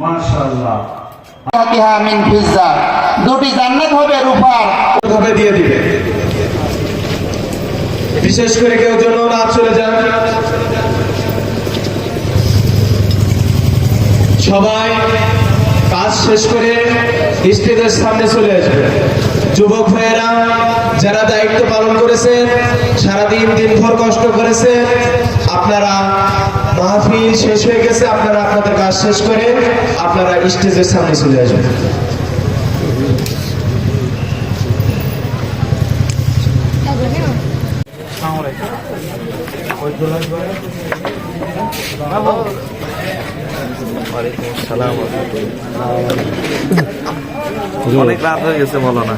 মাশাআল্লাহ। ফাতিহা মিন ফিজ্জা। দুটি জান্নাত হবে রূপার ভাবে দিয়ে দিবে। বিশেষ করে কেউ জন্য না চলে যান সবাই কাজ শেষ করে স্টেজের সামনে চলে আসবে। যুবক ভাইয়েরা যারা দায়িত্ব পালন করেছেন সারাদিন দিনভর কষ্ট করেছেন আপনারা মাহফিল শেষ হয়ে গেছে, আপনারা আপনাদের কাজ শেষ করে আপনারা স্টেজের সামনে চলে আসবেন। অনেক রাত হয়ে গেছে, বলো না।